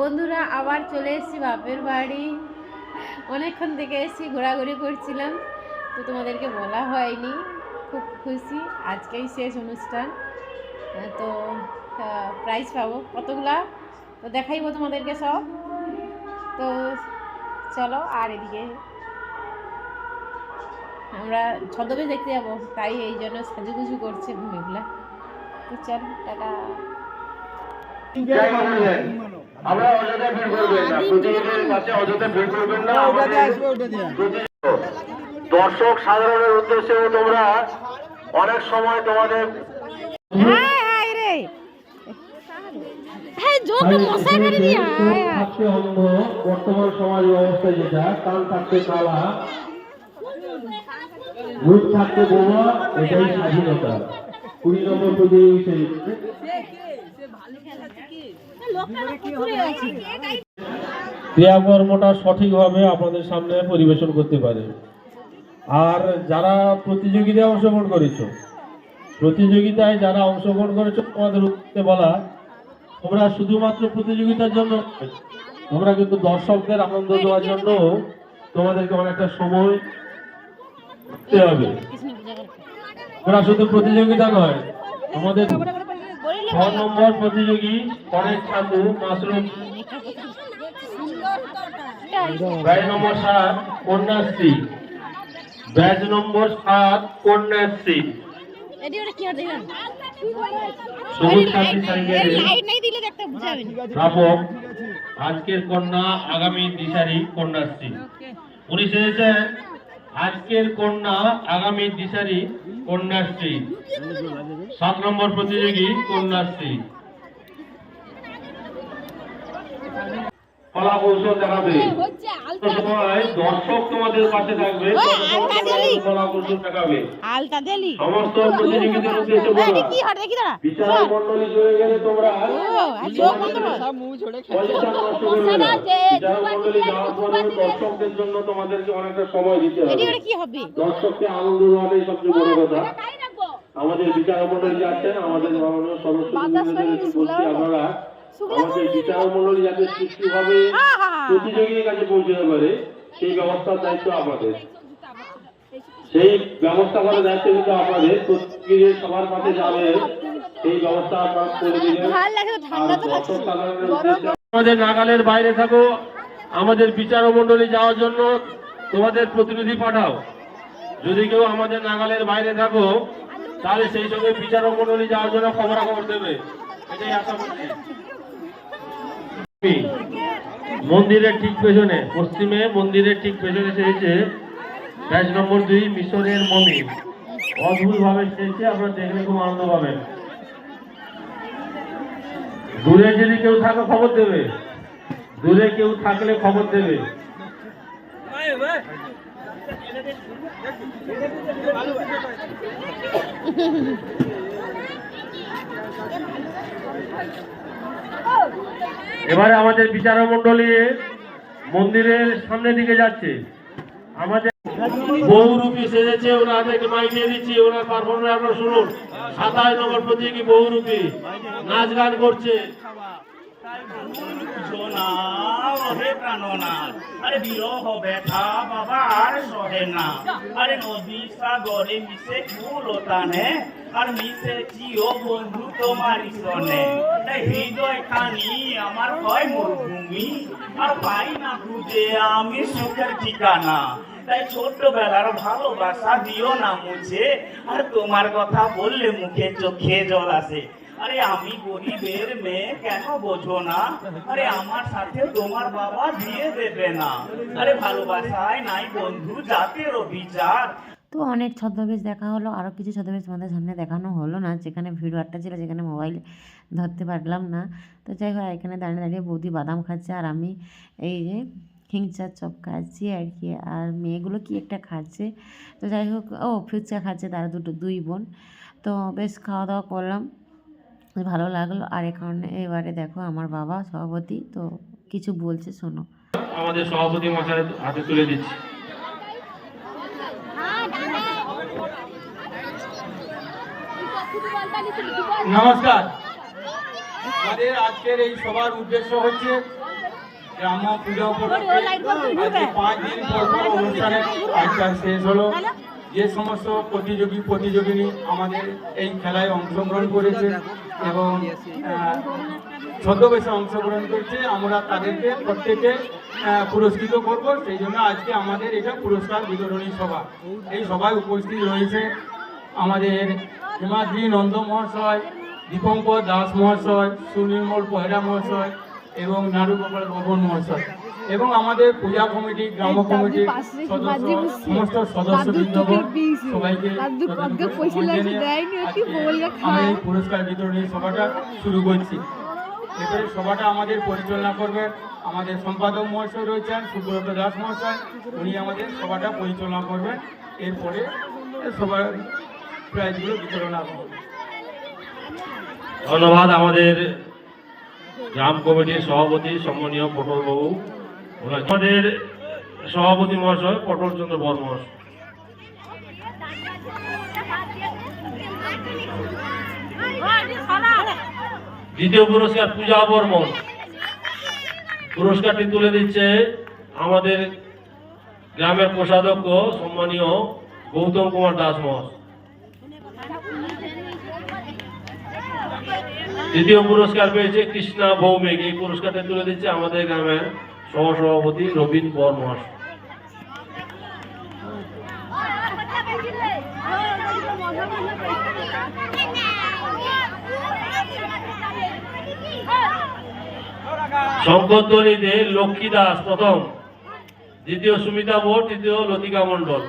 বন্ধুরা, আবার চলে এসেছি বাপের বাড়ি। অনেকক্ষণ থেকে এসেছি ঘোরাঘুরি করছিলাম, তো তোমাদেরকে বলা হয়নি। খুব খুশি, আজকেই শেষ অনুষ্ঠান। তো প্রাইজ পাবো। কতগুলা? তো দেখাইবো তোমাদেরকে সব। তো চলো, আর এদিকে আমরা ছদ্মবেশ দেখতে যাব, তাই এই জন্য সাজু সাজুগুজু করছে মেয়েগুলা তো চলো, টাটা। আমরা অযথা ভিড় করবেন না। প্রতিযোগীদের কাছে অযথা ভিড় করবেন না। দর্শক সাধারণের উদ্দেশ্যেও তোমরা অনেক সময় তোমাদের হায় হায় বর্তমান সমাজ ব্যবস্থা যেটা। কান থাকতে কালা। মুখ থাকতে বোমা এটাই স্বাধীনতা। কুড়ি নম্বর প্রতিযোগী সেই। ক্রিয়াকর্মটা সঠিকভাবে আপনাদের সামনে পরিবেশন করতে পারে। আর যারা প্রতিযোগিতায় অংশগ্রহণ করেছ প্রতিযোগিতায় যারা অংশগ্রহণ করেছ তোমাদের উদ্দেশ্যে বলা তোমরা শুধুমাত্র প্রতিযোগিতার জন্য নয়, তোমরা কিন্তু দর্শকদের আনন্দ দেওয়ার জন্য তোমাদেরকে অনেকটা সময় দিতে হবে। তোমরা শুধু প্রতিযোগিতা নয় তোমাদের ছ নম্বর প্রতিযোগী Paresh Thakur mushroom batch number সাত, কন্যাশ্রী। ব্যাচ নম্বর সাত, কন্যাশ্রী। আজকের কন্যা, আগামী দিশারি, কন্যাশ্রী। উনি সেরেছেন আজকের কন্যা, আগামী দিশারি কন্যাশ্রী। সাত নম্বর প্রতিযোগী কন্যাশ্রী। কলা কৌশল দেখাবে সময় দর্শক তোমাদের পাশে থাকবে। আলতা তোমাদের দিলি। কলা কৌশল দেখাবে। আলতা দেলি। সমস্ত প্রতিযোগীদের উদ্দেশ্যে বলা। কি হট দেখি দাঁড়া। বিচার মন্ডলী জয়ে গেলে তোমরা চোখ বন্ধ কর। পয়সা নষ্ট করবে না। বিচার মন্ডলী যাওয়ার পরে দর্শকদের জন্য তোমাদেরকে অনেকটা সময় দিতে হবে। কি হবে? দর্শককে আনন্দ দেওয়াটাই সবচেয়ে বড় কথা। আমাদের বিচার মন্ডলী আছেন আমাদের মাননীয় সদস্য আপনারা আমাদের বিচার মন্ডলী যাতে প্রতিযোগীর কাছে পৌঁছতে পারে সেই ব্যবস্থার দায়িত্ব আমাদের। সেই ব্যবস্থা করার দায়িত্ব কিন্তু আমাদের। প্রতিযোগীদের সবার পাশে যাবে সেই ব্যবস্থা আপনারা করে দিলেন আমাদের নাগালের বাইরে থাকো। আমাদের বিচার মন্ডলী যাওয়ার জন্য তোমাদের প্রতিনিধি পাঠাও। যদি কেউ আমাদের নাগালের বাইরে থাকো তাহলে সেই সঙ্গে বিচার মন্ডলী যাওয়ার জন্য খবরাখবর দেবে। এটাই আশা করছি। মন্দিরের ঠিক পেছনে, পশ্চিমে মন্দিরের ঠিক পেছনে সেরেছে ব্যাচ নম্বর দুই, মিশরের মমি। অদ্ভুত ভাবে সেরেছে আপনারা দেখলে খুব আনন্দ পাবেন। দূরে যদি কেউ থাকে খবর দেবে। দূরে কেউ থাকলে খবর দেবে। এবারে আমাদের বিচার মন্ডলী মন্দিরের সামনে দিকে যাচ্ছে। আমাদের বহুরূপী সেজেছে ওরা মাইক দিয়ে দিচ্ছি, ওনার পারফরমেন্স আপনারা শুনুন। সাতাশ নম্বর প্রতিযোগী বহুরূপী নাচ গান করছে। সোনা ওহে প্রাণনাথ আরে বাবা, আর সহে না। আরে নদী সাগরে মিশে ফুল টানে, আর মিশে চিও বন্ধু হৃদয় খানি আমার হয় মরুভূমি, আর পাই না খুঁজে আমি সুখের ঠিকানা। তাই ছোট্টবেলার ভালোবাসা দিও না মুছে, আর তোমার কথা বললে মুখে চোখে জল আসে। আরে আমি গরিবের মেয়ে, কেন বোঝো না? আরে আমার সাথে তোমার বাবা বিয়ে দেবে না। আরে ভালোবাসায় নাই বন্ধু জাতেরও বিচার তো অনেক ছদ্মবেশ দেখা হলো আরও কিছু ছদ্মবেশ তোমাদের সামনে দেখানো হলো না, যেখানে ভিডিও একটা ছিল, যেখানে মোবাইল ধরতে পারলাম না। তো যাই হোক, এখানে দাঁড়িয়ে দাঁড়িয়ে বৌদি বাদাম খাচ্ছে, আর আমি এই যে হিংচার চপ খাচ্ছি আর কি, আর মেয়েগুলো কি একটা খাচ্ছে। তো যাই হোক, ও ফুচকা খাচ্ছে, তারা দুটো, দুই বোন। তো বেশ খাওয়া দাওয়া করলাম। ভালো লাগল। আর এখানে এবারে দেখো আমার বাবা সভাপতি, তো কিছু বলছে, শোনো। আমাদের সভাপতি মশাই হাতে তুলে দিচ্ছি। নমস্কার। আমাদের আজকের এই সভার উদ্দেশ্য হচ্ছে গ্রাম্য পূজা উপলক্ষে পাঁচ দিন পর অনুষ্ঠানের আজকাল শেষ হলো। যে সমস্ত প্রতিযোগী, প্রতিযোগিনী আমাদের এই খেলায় অংশগ্রহণ করেছে এবং ছদ্মবেশে অংশগ্রহণ করছে। আমরা তাদেরকে প্রত্যেকে পুরস্কৃত করব। সেই জন্য আজকে আমাদের এটা পুরস্কার বিতরণী সভা। এই সভায় উপস্থিত রয়েছে আমাদের হিমাদ্রি নন্দ মহাশয়, দীপঙ্কর দাস মহাশয়, সুনির্মল পয়রা মহাশয় এবং নারুগোপাল ভবন মহাশয়। এবং আমাদের পূজা কমিটি গ্রাম কমিটির সদস্য সমস্ত সদস্যবৃন্দ সবাইকে এই পুরস্কার বিতরণী সভাটা শুরু করছি। এবারে সভাটা আমাদের পরিচালনা করবেন আমাদের সম্পাদক মহাশয় রয়েছেন সুব্রত দাস মহাশয়। উনি আমাদের সভাটা পরিচালনা করবেন। এরপরে সবার প্রাইজগুলো বিতরণ হবে। ধন্যবাদ আমাদের গ্রাম কমিটির সভাপতি সম্মানীয় পটলবাবু। আমাদের সভাপতি মহাশয় পটল চন্দ্র বর দ্বিতীয় পুরস্কার পূজা বর্মন। পুরস্কারটি তুলে দিচ্ছে আমাদের গ্রামের কোষাধ্যক্ষ সম্মানীয় গৌতম কুমার দাস মহাশয়। দ্বিতীয় পুরস্কার পেয়েছে কৃষ্ণা ভৌমিক। এই পুরস্কারটা তুলে দিচ্ছে আমাদের গ্রামের সহসভাপতি রবীন বর মহাশয় শঙ্করধ্বনিতে লক্ষ্মী দাস প্রথম, দ্বিতীয় সুমিতা বোর তৃতীয় লতিকা মণ্ডল।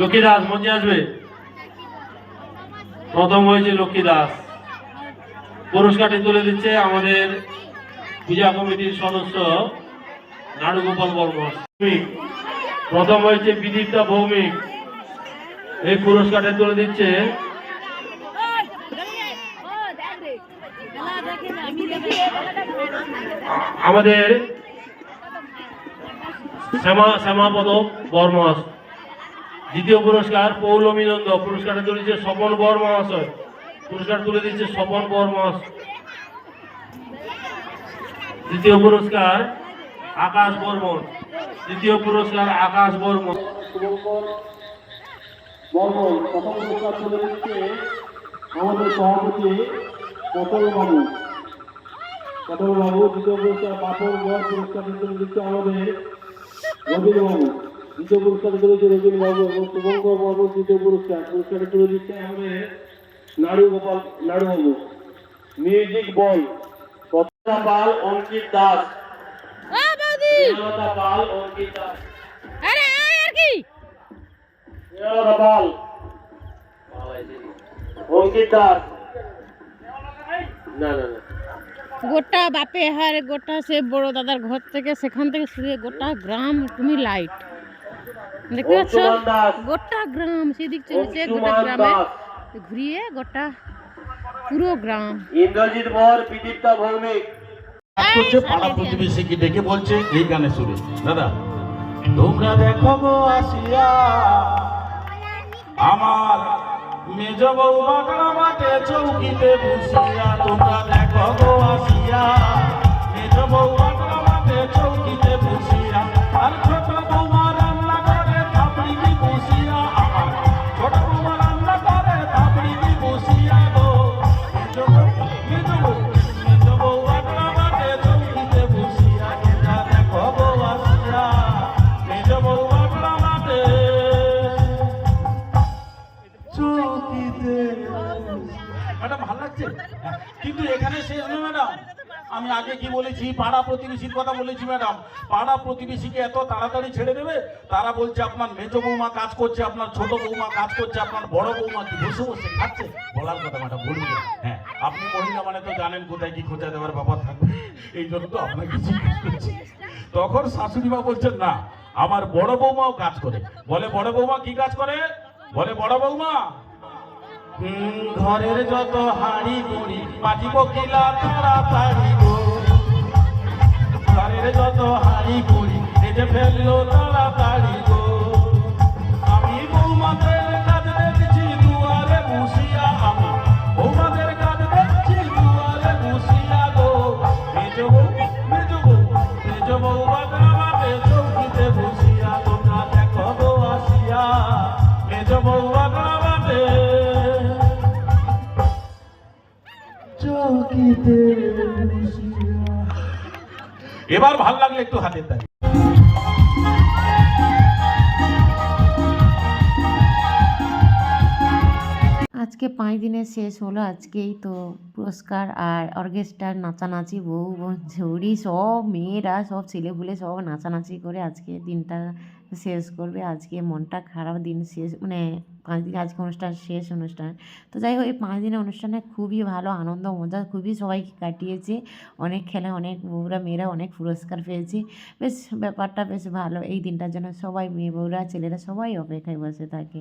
লক্ষ্মী দাস মঞ্চে আসবে? প্রথম হয়েছে লক্ষ্মী দাস। পুরস্কারটি তুলে দিচ্ছে আমাদের পূজা কমিটির সদস্য নাড়ুগোপাল বর্মা ভৌমিক। প্রথম হয়েছে বিদীপ্তা ভৌমিক। এই পুরস্কারটা তুলে দিচ্ছে আমাদের শ্যামা শ্যামাপদ বর্মাস দ্বিতীয় পুরস্কার পৌলমী নন্দ পুরস্কারটা তুলে দিচ্ছে স্বপন বর মহাশয় পুরস্কার তুলে দিচ্ছে স্বপন বর তৃতীয় পুরস্কার আকাশ বর্মন। তৃতীয় পুরস্কার আকাশ বর্মন। বর্মন প্রথম পুরস্কার তুলে দিচ্ছে আমাদের দ্বিতীয় পুরস্কার পাপড় বর পুরস্কার দিচ্ছে আমাদের রবীন্দ্র বাবু। দ্বিতীয় পুরস্কার তুলে দিচ্ছে রবীন্দ্র বাবু এবং শুভঙ্কর বাবু তৃতীয় পুরস্কার। পুরস্কার তুলে দিচ্ছে আমাদের নাড়ু গোপাল নাড়ু বাবু মিউজিক বল পাল অঙ্কিত দাস। পাল অঙ্কিত দাস। আরে আর কি! পাল। অঙ্কিত দাস। না না না। গোটা বাপে হার গোটা সে বড় দাদার ঘর থেকে সেখান থেকে শুয়ে গোটা গ্রাম তুমি লাইট দেখতে পাচ্ছ। গোটা গ্রাম সেদিক চলেছে গোটা গ্রামে ঘুরিয়ে গোটা পুরো গ্রাম। ইন্দ্রজিৎ বর বিদীপ্তা ভৌমিক। করছে পাড়া প্রতিবেশীকে ডেকে বলছে এই গানে সুরে। দাদা তোমরা দেখো গো আসিয়া আমার মেজ বউ বাটনা মাঠে চৌকিতে বসিয়া তোমরা দেখো গো আসিয়া। মেজ বউ বাটনা মাঠে চৌকিতে বসিয়া আর ছোট ভালো লাগছে? কিন্তু এখানে শেষ নয়, ম্যাডাম। আমি আগে কি বলেছি? পাড়া প্রতিবেশীর কথা বলেছি, ম্যাডাম। পাড়া প্রতিবেশীকে এত তাড়াতাড়ি ছেড়ে দেবে? তারা বলছে, আপনার মেজ বৌমা কাজ করছে, আপনার ছোট বৌমা কাজ করছে, আপনার বড় বৌমা কি বসে বসে খাচ্ছে? বলার কথা, ম্যাডাম বলুন হ্যাঁ আপনি মহিলা মানে তো জানেন কোথায় কি খোঁজা দেওয়ার ব্যাপার থাকবে। এই জন্য তো আপনাকে জিজ্ঞেস করছি। তখন শাশুড়ি মা বলছেন, না, আমার বড় বৌমাও কাজ করে। বলে, বড় বৌমা কি কাজ করে? বলে, বড় বৌমা ঘরের যত হাড়ি মুড়ি মাটি কিলা তাড়াতাড়ি গো ঘরের যত হাড়ি ভেজে ফেলল তাড়াতাড়ি গো এবার ভালো লাগলে একটু হাতে তাই আজকে পাঁচ দিনের শেষ হলো, আজকেই তো পুরস্কার আর অর্কেস্ট্রার নাচানাচি বউ, ঝৌড়ি, সব মেয়েরা, সব ছেলেপুলে সব নাচানাচি করে আজকে দিনটা শেষ করবে। আজকে মনটা খারাপ, দিন শেষ মানে পাঁচ দিন, আজকে অনুষ্ঠান, শেষ অনুষ্ঠান। তো যাই হোক, এই পাঁচ দিনের অনুষ্ঠানে খুবই ভালো আনন্দ, মজা, খুবই সবাই কাটিয়েছে। অনেক খেলা, অনেক বউরা, মেয়েরা অনেক পুরস্কার পেয়েছে। বেশ, ব্যাপারটা বেশ ভালো। এই দিনটার জন্য সবাই মেয়ে বউরা, ছেলেরা সবাই অপেক্ষায় বসে থাকে।